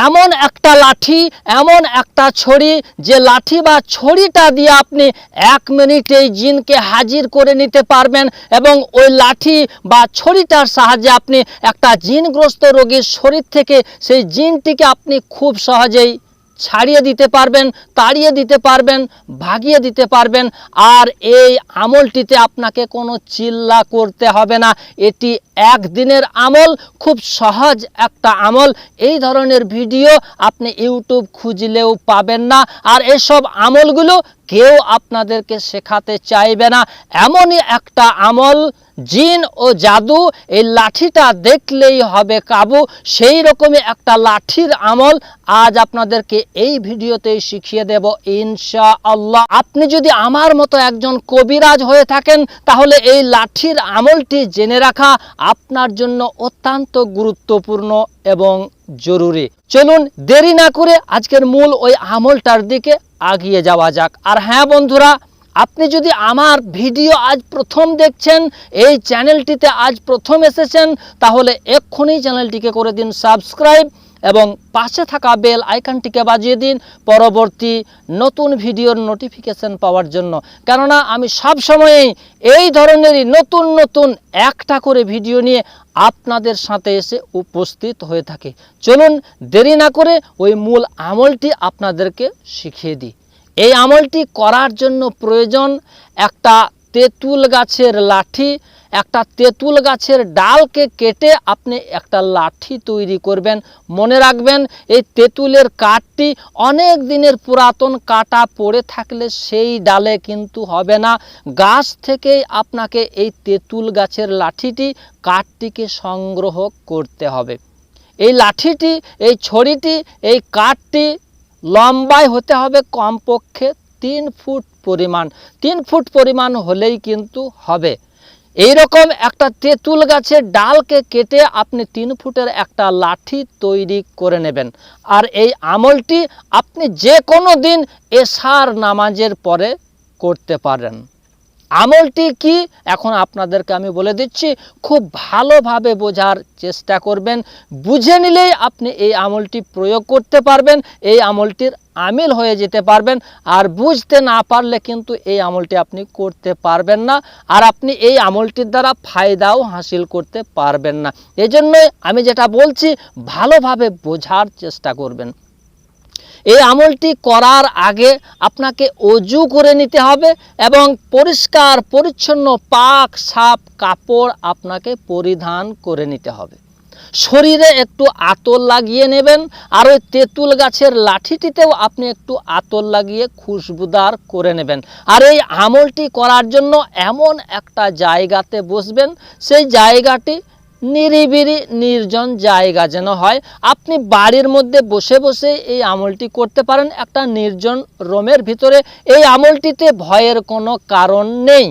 এমন একটা লাঠি, এমন একটা ছড়ি, যে লাঠি বা ছড়িটা দিয়ে আপনি এক মিনিটেই জিনকে হাজির করে নিতে পারবেন এবং ওই লাঠি বা ছড়িটার সাহায্যে আপনি একটা জিনগ্রস্ত রোগীর শরীর থেকে সেই জিনটিকে আপনি খুব সহজেই ছাড়িয়ে দিতে পারবেন, তাড়িয়ে দিতে পারবেন, ভাগিয়ে দিতে পারবেন। আর এই আমলটিতে আপনাকে কোনো চিল্লা করতে হবে না। এটি একদিনের আমল, খুব সহজ একটা আমল। এই ধরনের ভিডিও আপনি ইউটিউব খুঁজলেও পাবেন না। আর এসব আমলগুলো কেউ আপনাদেরকে শেখাতে চাইবে না। এমনই একটা আমল জিন ও জাদু, এই লাঠিটা দেখলেই হবে কাবু। সেই রকমই একটা লাঠির আমল আজ আপনাদেরকে এই ভিডিওতেই শিখিয়ে দেব ইনশা আল্লাহ আপনি যদি আমার মতো একজন কবিরাজ হয়ে থাকেন, তাহলে এই লাঠির আমলটি জেনে রাখা আপনার জন্য অত্যন্ত গুরুত্বপূর্ণ এবং জরুরি। চলুন দেরি না করে আজকের মূল ওই আমলটার দিকে আগিয়ে যাওয়া যাক। আর হ্যাঁ বন্ধুরা আপনি যদি আমার ভিডিও আজ প্রথম দেখছেন, এই চ্যানেলটিতে আজ প্রথম এসেছেন, তাহলে এক্ষুনি চ্যানেলটিকে করে দিন সাবস্ক্রাইব এবং পাশে থাকা বেল আইকনটিকে বাজিয়ে দিন পরবর্তী নতুন ভিডিওর নোটিফিকেশন পাওয়ার জন্য। কেননা আমি সব সময়েই এই ধরনেরই নতুন নতুন একটা করে ভিডিও নিয়ে আপনাদের সাথে এসে উপস্থিত হয়ে থাকে। চলুন দেরি না করে ওই মূল আমলটি আপনাদেরকে শিখিয়ে দিই। এই আমলটি করার জন্য প্রয়োজন একটা তেঁতুল গাছের লাঠি। একটা তেঁতুল গাছের ডালকে কেটে আপনি একটা লাঠি তৈরি করবেন। মনে রাখবেন, এই তেঁতুলের কাঠটি অনেক দিনের পুরাতন কাটা পড়ে থাকলে সেই ডালে কিন্তু হবে না। গাছ থেকেই আপনাকে এই তেঁতুল গাছের লাঠিটি, কাঠটিকে সংগ্রহ করতে হবে। এই লাঠিটি, এই ছড়িটি, এই কাঠটি লম্বায় হতে হবে কমপক্ষে তিন ফুট পরিমাণ। তিন ফুট পরিমাণ হলেই কিন্তু হবে। এই রকম একটা তেঁতুল গাছের ডালকে কেটে আপনি তিন ফুটের একটা লাঠি তৈরি করে নেবেন। আর এই আমলটি আপনি যে কোনো দিন এসার নামাজের পরে করতে পারেন। আমলটি কি? এখন আপনাদেরকে আমি বলে দিচ্ছি, খুব ভালোভাবে বোঝার চেষ্টা করবেন। বুঝে নিলেই আপনি এই আমলটি প্রয়োগ করতে পারবেন, এই আমলটির আমিল হয়ে যেতে পারবেন। আর বুঝতে না পারলে কিন্তু এই আমলটি আপনি করতে পারবেন না, আর আপনি এই আমলটির দ্বারা ফায়দাও হাসিল করতে পারবেন না। এজন্যই আমি যেটা বলছি, ভালোভাবে বোঝার চেষ্টা করবেন। এই আমলটি করার আগে আপনাকে অজু করে নিতে হবে এবং পরিষ্কার, পরিচ্ছন্ন, পাক সাপ কাপড় আপনাকে পরিধান করে নিতে হবে। শরীরে একটু আতর লাগিয়ে নেবেন আর ওই তেঁতুল গাছের লাঠিটিতেও আপনি একটু আতর লাগিয়ে খুশবুদার করে নেবেন। আর এই আমলটি করার জন্য এমন একটা জায়গাতে বসবেন, সেই জায়গাটি নিরিবিরি নির্জন জায়গা যেন হয়। আপনি বাড়ির মধ্যে বসে বসে এই আমলটি করতে পারেন। একটা নির্জন রোমের ভিতরে এই আমলটিতে ভয়ের কোনো কারণ নেই।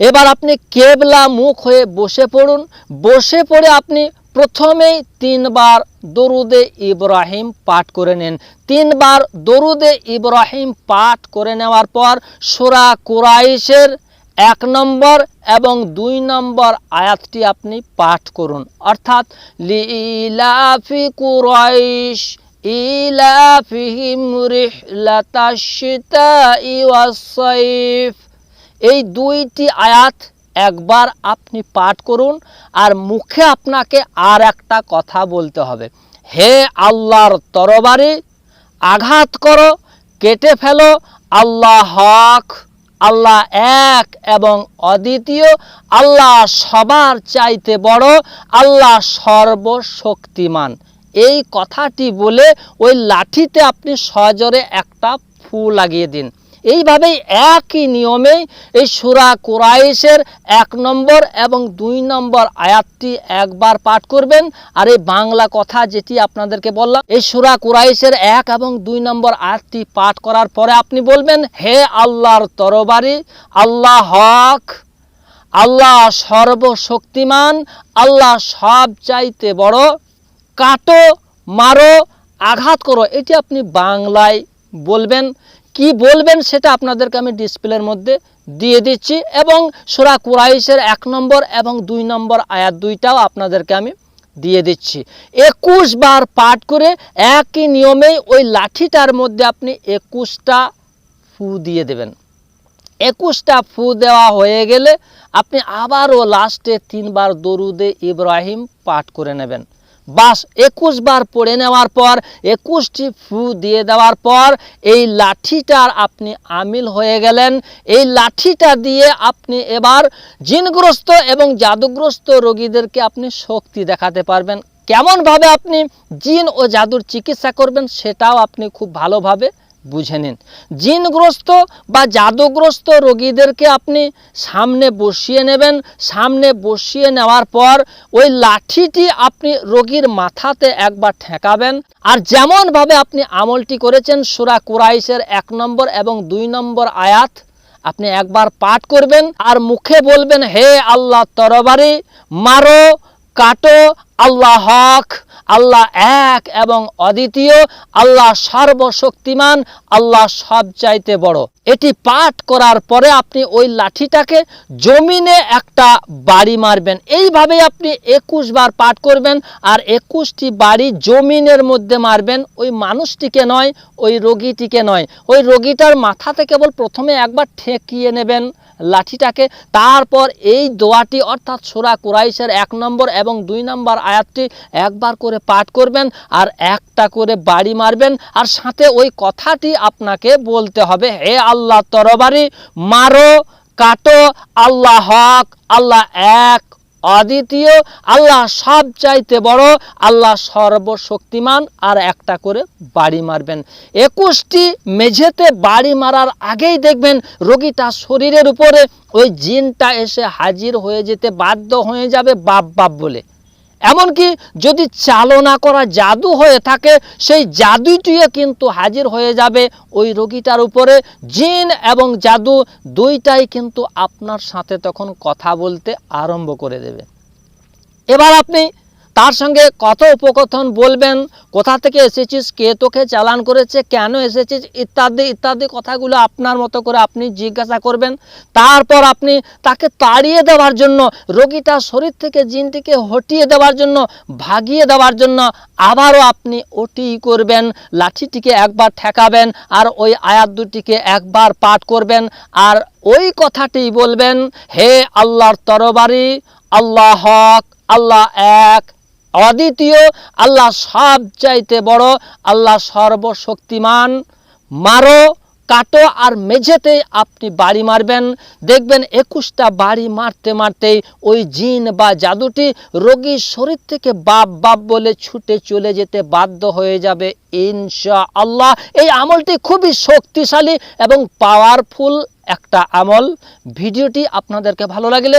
এবার আপনি কেবলা মুখ হয়ে বসে পড়ুন। বসে পড়ে আপনি প্রথমেই তিনবার দরুদে ইব্রাহিম পাঠ করে নেন। তিনবার দরুদে ইব্রাহিম পাঠ করে নেওয়ার পর সুরা কুরাইশের এক নম্বর এবং দুই নম্বর আয়াতটি আপনি পাঠ করুন। অর্থাৎ, লিলাফি কুরাইশ ওয়াস-সাইফ। এই দুইটি আয়াত একবার আপনি পাঠ করুন আর মুখে আপনাকে আর একটা কথা বলতে হবে। হে আল্লাহর তরবারি, আঘাত করো, কেটে ফেলো, আল্লাহ হক আল্লাহ এক এবং অদ্বিতীয়। আল্লাহ সবার চাইতে বড়, আল্লাহ সর্বশক্তিমান। এই কথাটি বলে ওই লাঠিতে আপনি সজরে একটা ফু লাগিয়ে দিন। এইভাবেই একই নিয়মেই এই সুরা কুরাইশের এক নম্বর এবং দুই নম্বর আয়াতটি একবার পাঠ করবেন। আর এই বাংলা কথা যেটি আপনাদেরকে বললাম, এই সুরা কুরাইশের এক এবং দুই নম্বর আয়াতটি পাঠ করার পরে আপনি বলবেন, হে আল্লাহর তরবারি, আল্লাহ হক, আল্লাহ সর্বশক্তিমান, আল্লাহ সব চাইতে বড়, কাটো, মারো, আঘাত করো। এটি আপনি বাংলায় বলবেন। কি বলবেন সেটা আপনাদেরকে আমি ডিসপ্লের মধ্যে দিয়ে দিচ্ছি এবং সুরা কুরাইশের এক নম্বর এবং দুই নম্বর আয়াত দুইটাও আপনাদেরকে আমি দিয়ে দিচ্ছি। একুশ বার পাঠ করে একই নিয়মেই ওই লাঠিটার মধ্যে আপনি একুশটা ফু দিয়ে দেবেন। একুশটা ফু দেওয়া হয়ে গেলে আপনি আবারও লাস্টে তিনবার দরুদে ইব্রাহিম পাঠ করে নেবেন। বাস একুশ বার পড়ে নেওয়ার পর, একুশটি ফু দিয়ে দেওয়ার পর, এই লাঠিটার আপনি আমিল হয়ে গেলেন। এই লাঠিটা দিয়ে আপনি এবার জিনগ্রস্ত এবং জাদুগ্রস্ত রোগীদেরকে আপনি শক্তি দেখাতে পারবেন। কেমনভাবে আপনি জিন ও জাদুর চিকিৎসা করবেন সেটাও আপনি খুব ভালোভাবে বুঝে নিন। জিনগ্রস্ত বা জাদুগ্রস্ত রোগীদেরকে আপনি সামনে বসিয়ে নেবেন। সামনে বসিয়ে নেওয়ার পর ওই লাঠিটি আপনি রোগীর মাথাতে একবার ঠেকাবেন। আর যেমনভাবে আপনি আমলটি করেছেন, সুরা কুরাইশের এক নম্বর এবং দুই নম্বর আয়াত, আপনি একবার পাঠ করবেন আর মুখে বলবেন, হে আল্লাহ তরবারি, মারো, কাটো, আল্লাহ হক। আল্লাহ এক এবং অদ্বিতীয়, আল্লাহ সর্বশক্তিমান, আল্লাহ সব চাইতে বড়। এটি পাঠ করার পরে আপনি ওই লাঠিটাকে জমিনে একটা বাড়ি মারবেন। এইভাবে আপনি একুশ বার পাঠ করবেন আর একুশটি বাড়ি জমিনের মধ্যে মারবেন। ওই মানুষটিকে নয়, ওই রোগীটিকে নয়। ওই রোগীটার মাথাতে কেবল প্রথমে একবার ঠেকিয়ে নেবেন। লাঠিটাকে। তারপর এই দোয়াটি, অর্থাৎ সোরা কুরাইশের এক নম্বর এবং দুই নম্বর আয়াতটি একবার করে পাঠ করবেন আর একটা করে বাড়ি মারবেন। আর সাথে ওই কথাটি আপনাকে বলতে হবে, হে আল্লাহ তরবারি, মারো, কাটো, আল্লাহ হক, আল্লাহ এক অদ্বিতীয় আল্লাহ সব চাইতে বড়, আল্লাহ সর্বশক্তিমান, আর একটা করে বাড়ি মারবেন। একুশটি মেঝেতে বাড়ি মারার আগেই দেখবেন রোগীটা শরীরের উপরে ওই জিনটা এসে হাজির হয়ে যেতে বাধ্য হয়ে যাবে বাপ বাপ বলে। এমনকি যদি চালনা করা জাদু হয়ে থাকে, সেই জাদুটিও কিন্তু হাজির হয়ে যাবে ওই রোগীটার উপরে। জিন এবং জাদু দুইটাই কিন্তু আপনার সাথে তখন কথা বলতে আরম্ভ করে দেবে। এবার আপনি তার সঙ্গে কত উপকথন বলবেন, কোথা থেকে এসেছিস, কে তোকে চালান করেছে, কেন এসেছিস, ইত্যাদি ইত্যাদি কথাগুলো আপনার মতো করে আপনি জিজ্ঞাসা করবেন। তারপর আপনি তাকে তাড়িয়ে দেওয়ার জন্য রোগীটা শরীর থেকে জিনটিকে হটিয়ে দেওয়ার জন্য, ভাগিয়ে দেওয়ার জন্য আবারও আপনি ওটি করবেন, লাঠিটিকে একবার ঠেকাবেন আর ওই আয়াত দুটিকে একবার পাঠ করবেন আর ওই কথাটি বলবেন, হে আল্লাহর তরবারি, আল্লাহ হক, আল্লাহ এক অদ্বিতীয়, আল্লাহ সব চাইতে বড়, আল্লাহ সর্বশক্তিমান। মারো, কাটো আর মেঝেতে আপনি বাড়ি মারবেন। দেখবেন একুশটা বাড়ি মারতে মারতেই ওই জিন বা জাদুটি রোগীর শরীর থেকে বাপ বাপ বলে ছুটে চলে যেতে বাধ্য হয়ে যাবে ইনশা আল্লাহ এই আমলটি খুবই শক্তিশালী এবং পাওয়ারফুল একটা আমল। ভিডিওটি আপনাদেরকে ভালো লাগলে